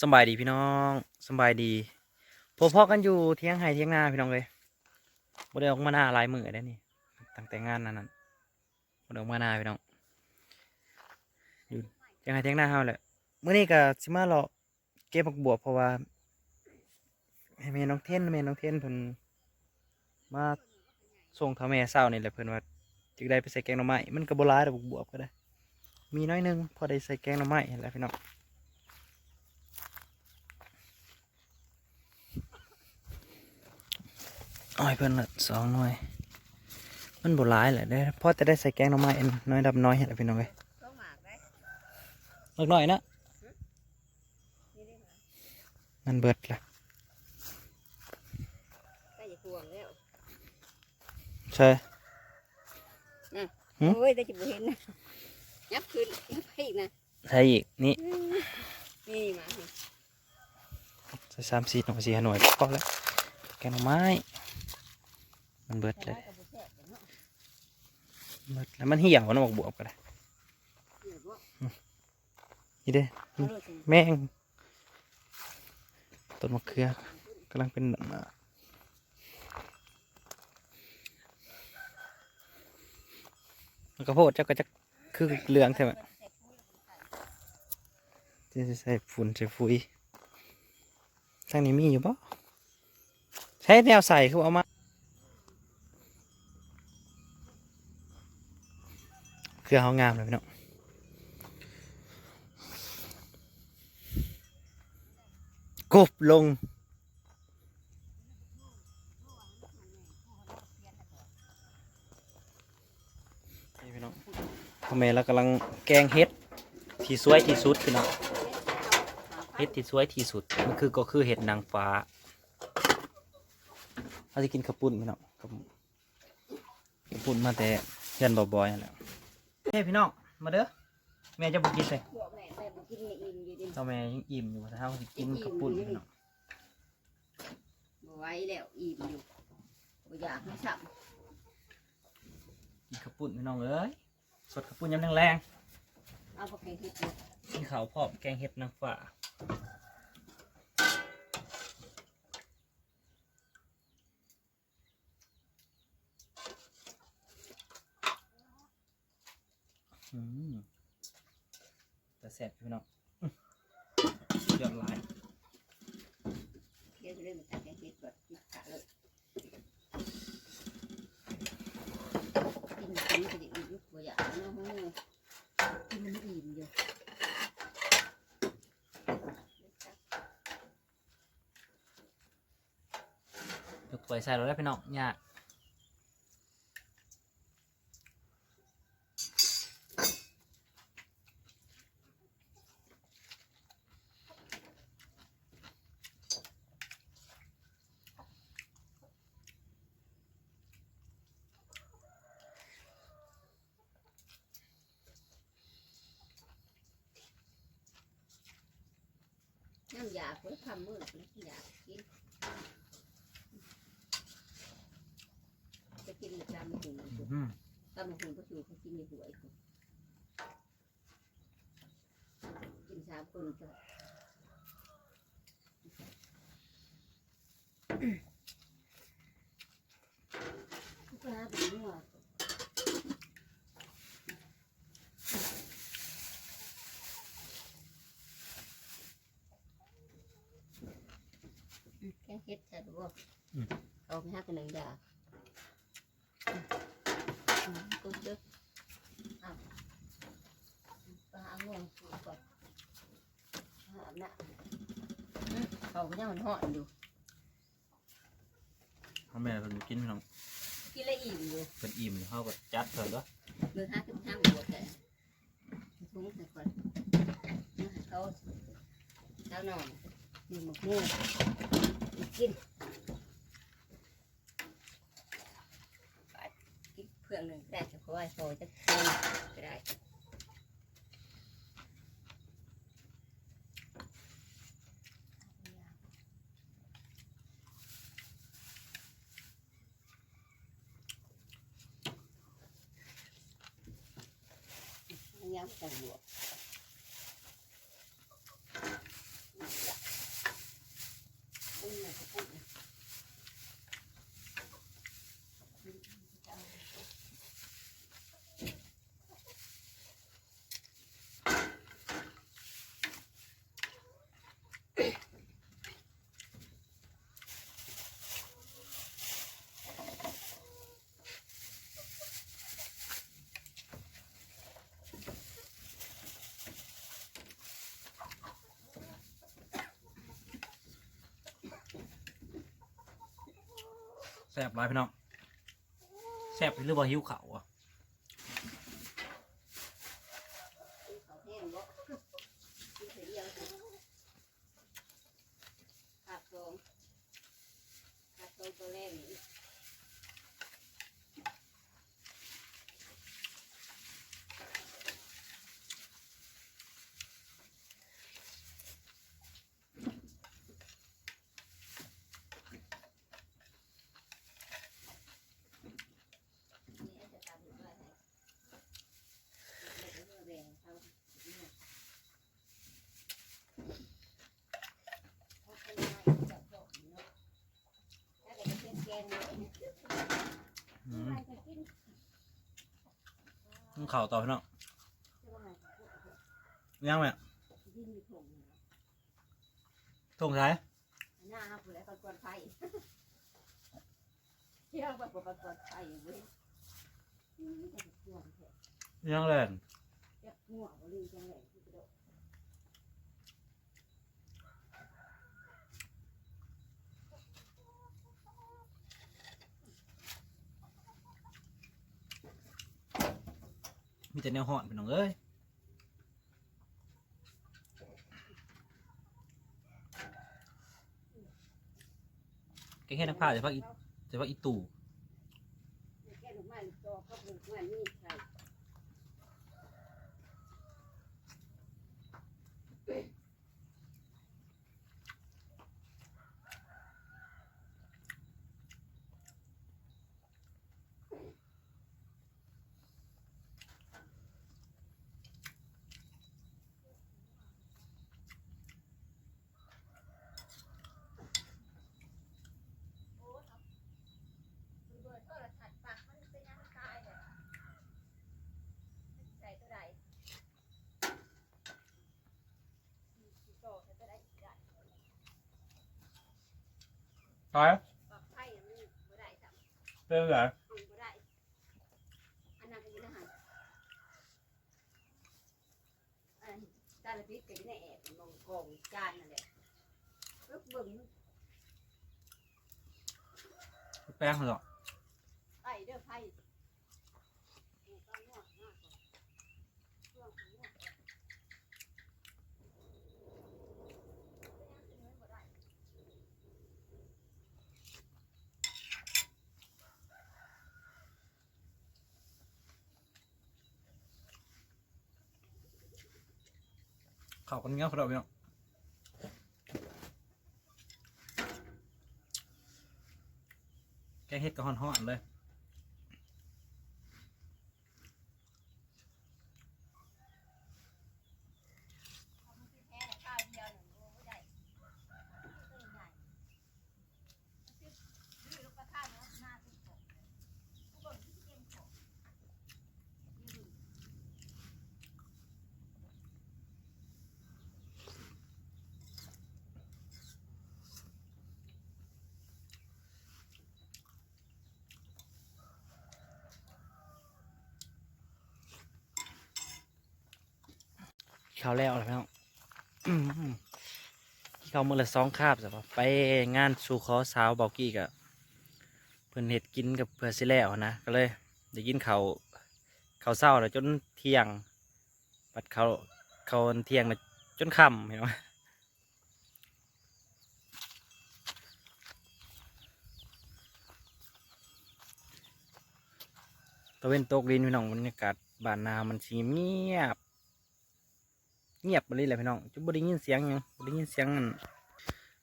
สบายดีพี่น้องสบายดีพบพ่อกันอยู่เที่ยงไห้เที่ยงนาพี่น้องเลยบ่ได้ออกมาหน้าลายมือได้นี่ตั้งแต่งานนั้นนั้นบ่ได้ออกมาหน้าพี่น้องอยู่เที่ยงไห้เที่ยงนาเฮาแหละมื้อนี้ก็สิมาเลาะเก็บผักบวบเพราะว่าแม่น้องเท่นแม่น้องเท่นเพิ่นมาส่งท่าแม่เช้านี่แหละเพิ่นว่าจึงได้ไปใส่แกงหน่อไม้มันก็บ่หลายดอกผักบวบก็ได้ มีน้อยนึงพอได้ใส่แกงหน่อไม้แหละพี่น้อง อ้อยเพิ่นละสองหน่วย มันบ่หลายแหละได้พอจะได้ใส่แกงหน่อไม้อันน้อยดับน้อยเห็นแล้วพี่น้องเอ้ยก็หมากได้เล็กน้อยนะนี่ได้หมามันเบิดละใกล้จะทวงแล้วใช่หืมโอ้ยแต่จะบ่เห็นนะยับขึ้นยับไปอีกนะใช่อีกนี่นี่หมานี่ใส่สามสี่หน่วยสี่ห้าหน่วยพอแล้วแกงหน่อไม้ มันเบิดเลยเบิดแล้วมันเหี่ยวนะบอกบวบก็ได้เดี๋ยนี่เด้แม่งต้นมะเขือกำลังเป็นหนาแล้วก็โพดเจ้าก็จะคือเหลืองใช่ไหมจะใส่ฝุ่นใส่ฝุ่ยทางนี้มีอยู่ปะใช้แนวใส่คือเอามา รือเขางามเลยพี่น้องกบลงนี่พี่น้องพ่อแม่เรากำลังแกงเห็ดที่สวยที่สุดพี่น้องเห็ดที่สวยที่สุดมันคือก็คือเห็ดนางฟ้าเราจะกินขปุ้นพี่น้องขปุ้นข้าวปุ้นมาแต่เพื่อนบ่อยๆนั่นแหละ เฮ้ยพี่น้องมาเด้อแม่จะบุกินเลยพวกแม่แต่บ่กินไม่อิ่มอยู่ดิเจ้าแม่ยังอิ่มอยู่แต่ถ้าเราจะกินข้าวปุ้นพี่น้องบ่ไหว้แล้วอิ่มอยู่บ่อยากให้ซ้กินข้าวปุ้นพี่น้องเอ้ยสดข้าวปุ้นยำแรงำเอาบ่แกงเฮ็ดอยู่ๆกินข้าวพร้อมแกงเห็ดนางฟ้า แต่แซ่บพี่น้องอื้อยอดหลายเดี๋ยวเริ่มมาตักแกงเฮ็ดก่อนกินขาเลยกินกินก็จะอิ่มยู่บ่อยากเนาะกินมันอิ่มอยู่ยกถ้วยใส่เราได้พี่น้องเนี่ยาก น้ำยาคนทำมือคนอยากกินจะกินตามหุงอืมตามหุงก็ชูเขากินในหัวอีกคนกินสามคนก็ปลาเป็นหัวแก งเฮ็ดใช่ปะเอาไปหักกันหนึ่งดาก็เด้อเอาปลาเอางวงสูก่อนหามนะเขาก็ยังมันห่อนอยู่พ่อแม่เป็นกินพี่น้องกินแล้วอิ่มอยู่เป็นอิ่มอยู่เขาก็จัดเถอะเด้อเมื่อห้าถึงห้าหัวแต่ทุ่งแต่ก่อนเขาเช้านอนมีหมกม่วงกินกินเพื่อน หนึ่งได้จะคอยโซจะกินก็ได้ย้ำกันบวก แซ่บหลายพี่น้องแซ่บหรือว่าหิวเขาวอะขาดสองขาดสองตัวแรกนี่จะตามด้วยให้เดี๋ยวเดี๋ยวแบ่งเอาเนี่ยเอาไปไว้จับดอกเนาะถ้าเกิดจะเป็นแกงเนี่ย อืม อะไรจะกิน กินข้าวต่อพี่น้องจะว่าไงจะพูดเอาเถอะยังไหมดินมีผงอยู่เนาะทงท้ายหน้าครับแล้วก็กวนไฟเที่ยวแบบกวนไฟเว้ยอืมแต่กวนเถอะยังแล่นจะหัวบ่ลืมจังเลยที่กระโดด มี แต่แนวห่อนพี่น้องเอ้ยแกงเห็ดน้ำผ้าจะพักอีจะพักอีตู่ แค่หนูไม้จอก็หนูไม้นี่ใช่ เบิดโทรทัศน์ปากมันเป็นยังตายเลยใส่ตัวใดโตใส่ตัวใดได้ ตายปากไผ่มันบ่ได้ซ้เป็นไรำมันบ่ได้อันนั้นก็อยู่ในหันอันจาลพิษก็อยู่ในแอบมองกองจานนั่นแหละปึ๊บเบิ่งแป้งเหรอไผ่เด้อไผ่นี่ต้องนวดมากกว่าช่วงของนวดก่อนเป็นยังไงบ่ได้ เข้ากันเงี้ยครับพี่น้องแกงเห็ดกับห่อนๆเลย มันคือแค่ข้าวเดียวหนึ่งโลไม่ได้ต้นใหญ่มันคือดื้อลูกกระทะเนาะหน้าทุกคนทุกคนที่เต็มของยืน เขาแล้วอะไรพี่น้องเขามือละสองคาบสิปะไปงานสู่ขอสาวบอกกี้กับเพื่อนเห็ดกินกับเพื่อนสิแล้วนะก็เลยได้กินเขาเขาเศร้าแล้วจนเที่ยงบัดเขาเขาเที่ยงแล้วจนค่ำเห็นไหมตะเวนตกดินพี่น้องบรรยากาศบ้านนามันสีเงียบ เงียบไปเลยแหละพี่น้องจุบ่ได้ยินเสียงยังบ่ได้ยินเสียงนั่น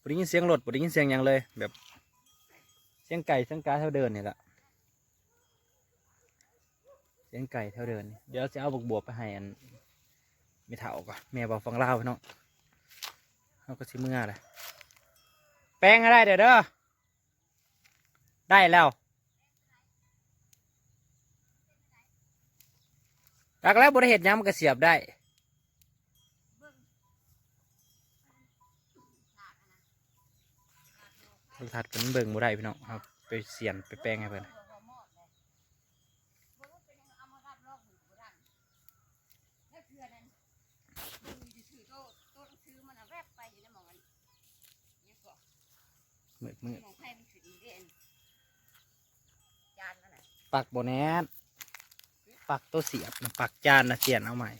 บ่ได้ยินเสียงรถบ่ได้ยินเสียงยังเลย แบบ เสียงไก่เสียงกาเท่าเดินนี่แหละเสียงไก่เท่าเดิน เดี๋ยวจะเอาบวกบวบไปให้อันไม่เท่าก่อนแม่บอกฟังเล่าพี่น้องเขาก็สิเมื่อเลยแป้งอะไรเดี๋ยวเด้อได้แล้วจากแล้วบริเหตุยังมันก็เสียบได้ โท รทัศน์เป็นเบิ่งบ่ได้พี่น้องครับ ไปเสียนไปแปลงให้เพิ่นมืดมืดของไผ่มันขึ้นเด่นปักโบแนสปักตัวเสียบนะปักจานนะเสียนเอาใหม่